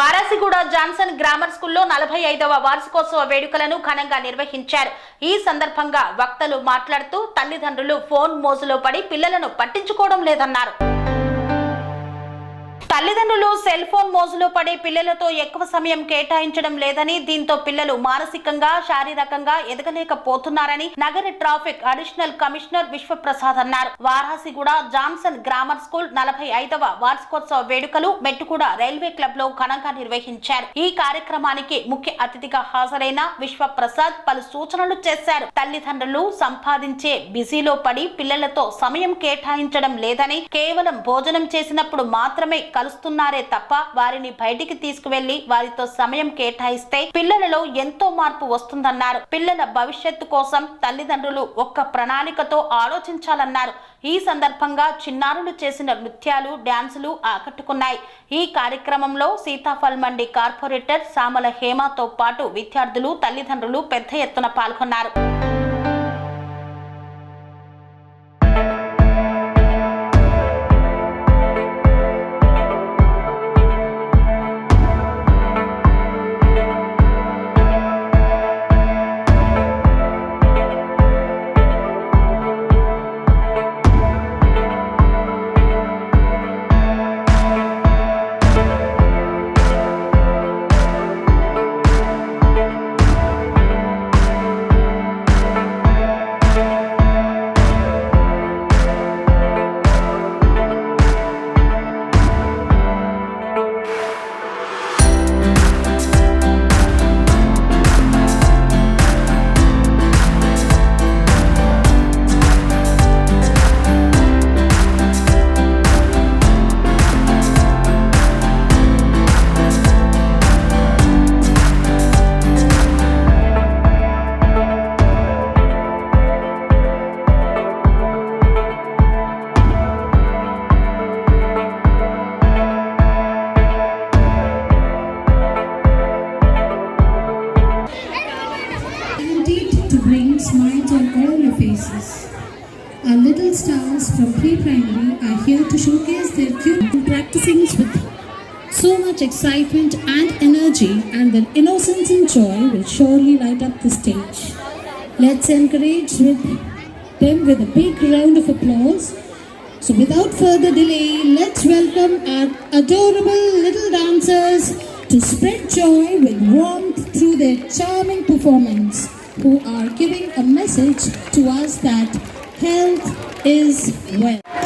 Warasiguda Johnson grammar స్కూల్లో నలభై ఐదవ వార్షికోత్సవ వేడుకలను ఘనంగా నిర్వహించారు. ఈ సందర్భంగా వక్తలు మాట్లాడుతూ తల్లిదండ్రులు ఫోన్ మోజులో పడి పిల్లలను పట్టించుకోవడం లేదన్నారు. తల్లిదండ్రులు సెల్ ఫోన్ మోజులో పడి పిల్లలతో ఎక్కువ సమయం కేటాయించడం లేదని దీంతో పిల్లలు మానసికంగా శారీరకంగా ఎదగలేకపోతున్నారని నగర ట్రాఫిక్ అడిషనల్ కమిషనర్ విశ్వప్రసాద్ అన్నారు. వారాసిగూడ జాన్సన్ గ్రామర్ స్కూల్ నలభై ఐదవ వార్షికోత్సవ వేడుకలు మెట్టుగూడ రైల్వే క్లబ్లో ఘనంగా నిర్వహించారు. ఈ కార్యక్రమానికి ముఖ్య అతిథిగా హాజరైన విశ్వప్రసాద్ పలు సూచనలు చేశారు. తల్లిదండ్రులు సంపాదించే బిజీలో పడి పిల్లలతో సమయం కేటాయించడం లేదని కేవలం భోజనం చేసినప్పుడు మాత్రమే కలుస్తున్నారే తప్ప వారిని బయటికి తీసుకువెళ్ళి వారితో సమయం కేటాయిస్తే పిల్లలలో ఎంతో మార్పు వస్తుందన్నారు. పిల్లల భవిష్యత్తు కోసం తల్లిదండ్రులు ఒక్క ప్రణాళికతో ఆలోచించాలన్నారు. ఈ సందర్భంగా చిన్నారులు చేసిన నృత్యాలు డ్యాన్సులు ఆకట్టుకున్నాయి. ఈ కార్యక్రమంలో సీతాఫల్ మండి కార్పొరేటర్ సామల హేమతో పాటు విద్యార్థులు తల్లిదండ్రులు పెద్ద ఎత్తున పాల్గొన్నారు. To showcase their cute and practicing with so much excitement and energy and their innocence and joy will surely light up the stage. Let's encourage with them with a big round of applause. So without further delay, let's welcome our adorable little dancers to spread joy with warmth through their charming performance, who are giving a message to us that health is wealth.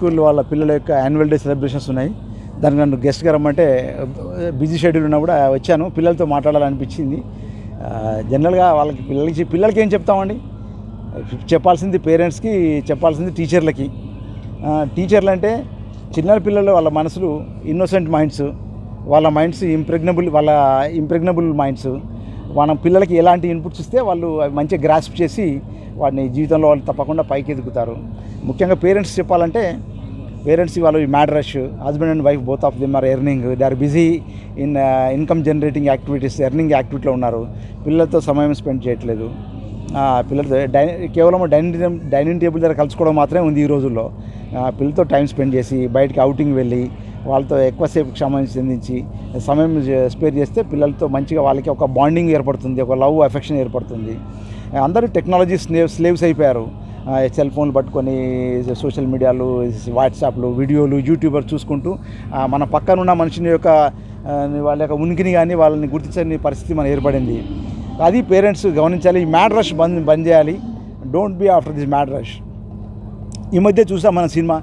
School వాళ్ళ పిల్లల యొక్క annual day celebrations ఉన్నాయి. దానికి నన్ను గెస్ట్గా రమ్మంటే busy schedule ఉన్నా కూడా వచ్చాను. పిల్లలతో మాట్లాడాలనిపించింది. జనరల్గా వాళ్ళకి పిల్లలకి పిల్లలకి ఏం చెప్తామండి? చెప్పాల్సింది పేరెంట్స్కి చెప్పాల్సింది టీచర్లకి టీచర్లు అంటే చిన్న పిల్లలు వాళ్ళ మనసులు ఇన్నోసెంట్ మైండ్స్ వాళ్ళ మైండ్స్ ఇంప్రెగ్నబుల్ వాళ్ళ ఇంప్రెగ్నబుల్ మైండ్స్ మనం పిల్లలకి ఎలాంటి ఇన్పుట్స్ ఇస్తే వాళ్ళు అవి మంచిగా గ్రాస్ప్ చేసి వాడిని జీవితంలో వాళ్ళు తప్పకుండా పైకి ఎదుగుతారు ముఖ్యంగా పేరెంట్స్ చెప్పాలంటే పేరెంట్స్ వాళ్ళు mad rush husband and wife both of them are earning they are busy in income generating activities earning యాక్టివిటీలో ఉన్నారు. పిల్లలతో సమయం స్పెండ్ చేయట్లేదు. పిల్లలతో డై కేవలం డైనింగ్ డైనింగ్ టేబుల్ దగ్గర కలుసుకోవడం మాత్రమే ఉంది ఈ రోజుల్లో. పిల్లలతో టైం స్పెండ్ చేసి బయటికి అవుటింగ్ వెళ్ళి వాళ్ళతో ఎక్కువసేపు క్షమం చెందించి సమయం స్పేర్ చేస్తే పిల్లలతో మంచిగా వాళ్ళకి ఒక బాండింగ్ ఏర్పడుతుంది ఒక లవ్ అఫెక్షన్ ఏర్పడుతుంది. అందరూ టెక్నాలజీ స్లేవ్ స్లేవ్స్ అయిపోయారు. సెల్ ఫోన్లు పట్టుకొని సోషల్ మీడియాలు వాట్సాప్లు వీడియోలు యూట్యూబర్ చూసుకుంటూ మన పక్కనున్న మనిషిని యొక్క వాళ్ళ యొక్క ఉనికిని కానీ వాళ్ళని గుర్తించని పరిస్థితి మన ఏర్పడింది. అది పేరెంట్స్ గమనించాలి ఈ మ్యాడ్ రష్ బంద్ బంద్ చేయాలి. Don't be after this mad rush. ఈ మధ్య చూసాం మన సినిమా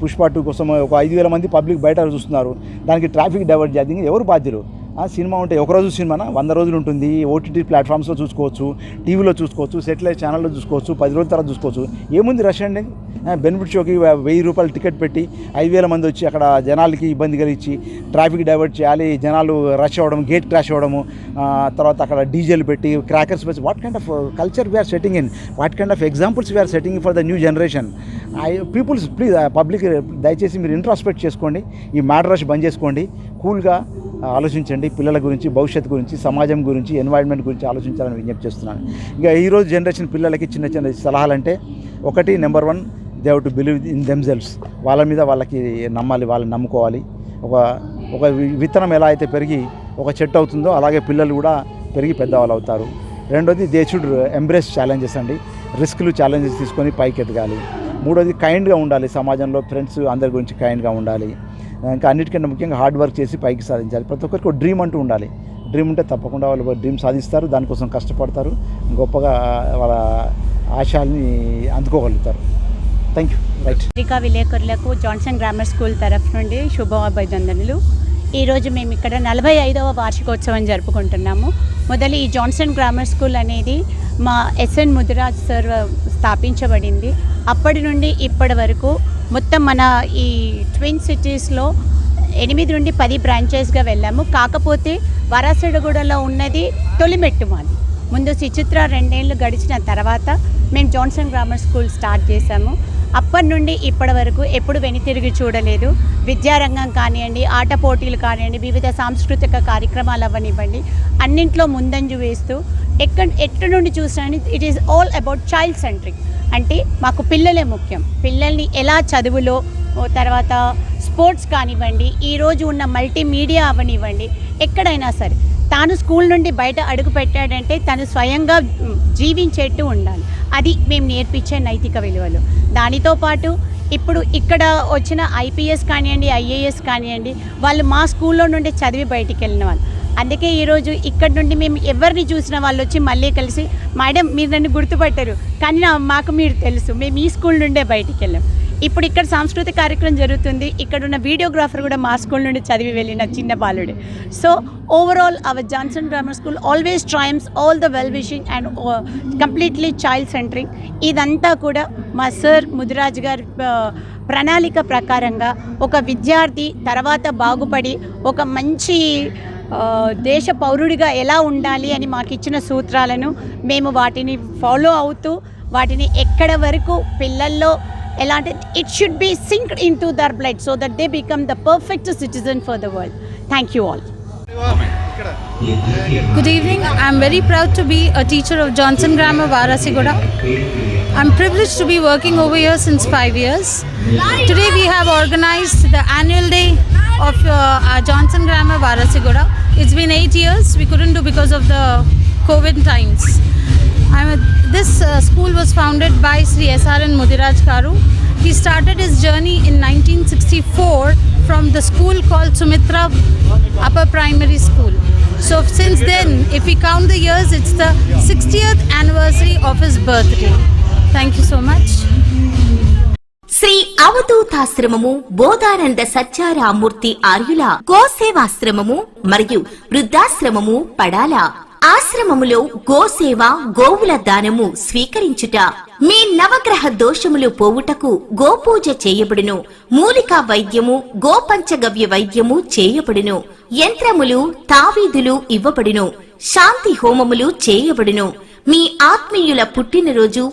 పుష్ప టూ కోసం ఒక ఐదు వేల మంది పబ్లిక్ బయట చూస్తున్నారు. దానికి ట్రాఫిక్ డైవర్ట్ చేయాలి. ఎవరు బాధ్యులు? సినిమా ఉంటే ఒక రోజు సినిమానా? వంద రోజులు ఉంటుంది. ఓటీటీ ప్లాట్ఫామ్స్లో చూసుకోవచ్చు టీవీలో చూసుకోవచ్చు సెటిలైట్ ఛానల్లో చూసుకోవచ్చు పది రోజుల తర్వాత చూసుకోవచ్చు. ఏముంది రష్ అండి? బెనిఫిట్ షోకి వెయ్యి రూపాయలు టికెట్ పెట్టి ఐదు వేల మంది వచ్చి అక్కడ జనాలకి ఇబ్బంది కలిగించి ట్రాఫిక్ డైవర్ట్ చేయాలి జనాలు రష్ అవ్వడం గేట్ క్రాష్ అవ్వడము తర్వాత అక్కడ డీజేలు పెట్టి క్రాకర్స్ పెట్టి what kind of culture we are setting in what kind of examples we are setting for the new generation I peoples please public దయచేసి మీరు ఇంట్రాస్పెక్ట్ చేసుకోండి. ఈ మ్యాడ్ రష్ బంద్ చేసుకోండి. కూల్గా ఆలోచించండి. పిల్లల గురించి భవిష్యత్తు గురించి సమాజం గురించి ఎన్వైర్న్మెంట్ గురించి ఆలోచించాలని విజ్ఞప్తి చేస్తున్నాను. ఇంకా ఈరోజు జనరేషన్ పిల్లలకి చిన్న చిన్న సలహాలంటే ఒకటి number one they have to believe in themselves వాళ్ళ మీద వాళ్ళకి నమ్మాలి వాళ్ళని నమ్ముకోవాలి. ఒక ఒక వి- విత్తనం ఎలా అయితే పెరిగి ఒక చెట్టు అవుతుందో అలాగే పిల్లలు కూడా పెరిగి పెద్దవాళ్ళు అవుతారు. రెండోది దే షుడ్ ఎంబ్రేస్ ఛాలెంజెస్ అండి. రిస్క్లు ఛాలెంజెస్ తీసుకొని పైకి ఎదగాలి మూడోది కైండ్గా ఉండాలి. సమాజంలో ఫ్రెండ్స్ అందరి గురించి కైండ్గా ఉండాలి. ఇంకా అన్నిటికంటే ముఖ్యంగా హార్డ్ వర్క్ చేసి పైకి సాధించాలి. ప్రతి ఒక్కరికి ఒక డ్రీమ్ అంటూ ఉండాలి. డ్రీమ్ ఉంటే తప్పకుండా వాళ్ళు డ్రీమ్ సాధిస్తారు దానికోసం కష్టపడతారు గొప్పగా వాళ్ళ ఆశయాల్ని అందుకోగలుగుతారు. థ్యాంక్ యూ రైట్ అమెరికా విలేకరులకు జాన్సన్ గ్రామర్ స్కూల్ తరఫు నుండి శుభాభినందనలు. ఈరోజు మేము ఇక్కడ నలభై ఐదవ వార్షికోత్సవం జరుపుకుంటున్నాము. మొదలు ఈ జాన్సన్ గ్రామర్ స్కూల్ అనేది మా ఎస్ఎన్ ముదిరాజ్ సార్ స్థాపించబడింది. అప్పటి నుండి ఇప్పటి వరకు మొత్తం మన ఈ ట్విన్ సిటీస్లో ఎనిమిది నుండి పది బ్రాంచెస్గా వెళ్ళాము. కాకపోతే వరాసడగూడలో ఉన్నది తొలిమెట్టు మాది ముందు సుచిత్ర రెండేళ్ళు గడిచిన తర్వాత మేము జాన్సన్ గ్రామర్ స్కూల్ స్టార్ట్ చేశాము. అప్పటి నుండి ఇప్పటి వరకు ఎప్పుడు వెనుతిరిగి చూడలేదు. విద్యారంగం కానివ్వండి ఆట పోటీలు కానివ్వండి వివిధ సాంస్కృతిక కార్యక్రమాలు అవ్వనివ్వండి అన్నింట్లో ముందంజు వేస్తూ ఎక్కడ ఎక్కడ నుండి చూసినా it is all about child centric అంటే మాకు పిల్లలే ముఖ్యం. పిల్లల్ని ఎలా చదువులో ఓ తర్వాత స్పోర్ట్స్ కానివ్వండి ఈరోజు ఉన్న మల్టీమీడియా అవనివ్వండి ఎక్కడైనా సరే. తాను స్కూల్ నుండి బయట అడుగు పెట్టాడంటే తను స్వయంగా జీవించేట్టు ఉండాలి. అది మేము నేర్పించే నైతిక విలువలు. దానితో పాటు ఇప్పుడు ఇక్కడ వచ్చిన ఐపీఎస్ కానివ్వండి ఐఏఎస్ కానివ్వండి వాళ్ళు మా స్కూల్లో నుండి చదివి బయటికి వెళ్ళిన వాళ్ళు. అందుకే ఈరోజు ఇక్కడ నుండి మేము ఎవరిని చూసిన వాళ్ళు వచ్చి మళ్ళీ కలిసి మేడం మీరు నన్ను గుర్తుపట్టారు కానీ మాకు మీరు తెలుసు మేము ఈ స్కూల్ నుండే బయటికి వెళ్ళాం. ఇప్పుడు ఇక్కడ సాంస్కృతిక కార్యక్రమం జరుగుతుంది. ఇక్కడ ఉన్న వీడియోగ్రాఫర్ కూడా మా స్కూల్ నుండి చదివి వెళ్ళిన చిన్న బాలుడు. So overall our Johnson grammar school always triumphs all the well wishing and completely child centring ఇదంతా కూడా మా సార్ ముదిరాజ్ గారి uh, ప్రణాళిక ప్రకారంగా ఒక విద్యార్థి తర్వాత బాగుపడి ఒక మంచి uh, దేశ పౌరుడిగా ఎలా ఉండాలి అని మాకు ఇచ్చిన సూత్రాలను మేము వాటిని ఫాలో అవుతూ వాటిని ఎక్కడ వరకు పిల్లల్లో it should be synced into their blood so that they become the perfect citizen for the world. Thank you all. Good evening. I'm very proud to be a teacher of Johnson Grammar Varasigoda. I'm privileged to be working over here since five years. Today we have organized the annual day of uh, Johnson Grammar Varasigoda. It's been eight years. We couldn't do because of the COVID times. I'm a, this uh, school was founded by Sri SRN Mudiraj Karu. He started his journey in 1964 from the school called Sumitra Upper Primary School. So since then, if we count the years, it's the 60th anniversary of his birthday. Thank you so much. Shri అవధూతాశ్రమము Bodhananda Satyaramurthy ఆర్యుల గోసేవాశ్రమము మరియు వృద్ధాశ్రమము పడాల ఆశ్రమములో గోసేవ గోవుల దానము స్వీకరించుట. మీ నవగ్రహ దోషములు పోవుటకు గోపూజ చేయబడును. మూలికా వైద్యము గోపంచగవ్య వైద్యము చేయబడును. యంత్రములు తావీదులు ఇవ్వబడును. శాంతి హోమములు చేయబడును. మీ ఆత్మీయుల పుట్టినరోజు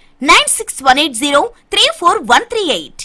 Nine six one eight zero three four one three eight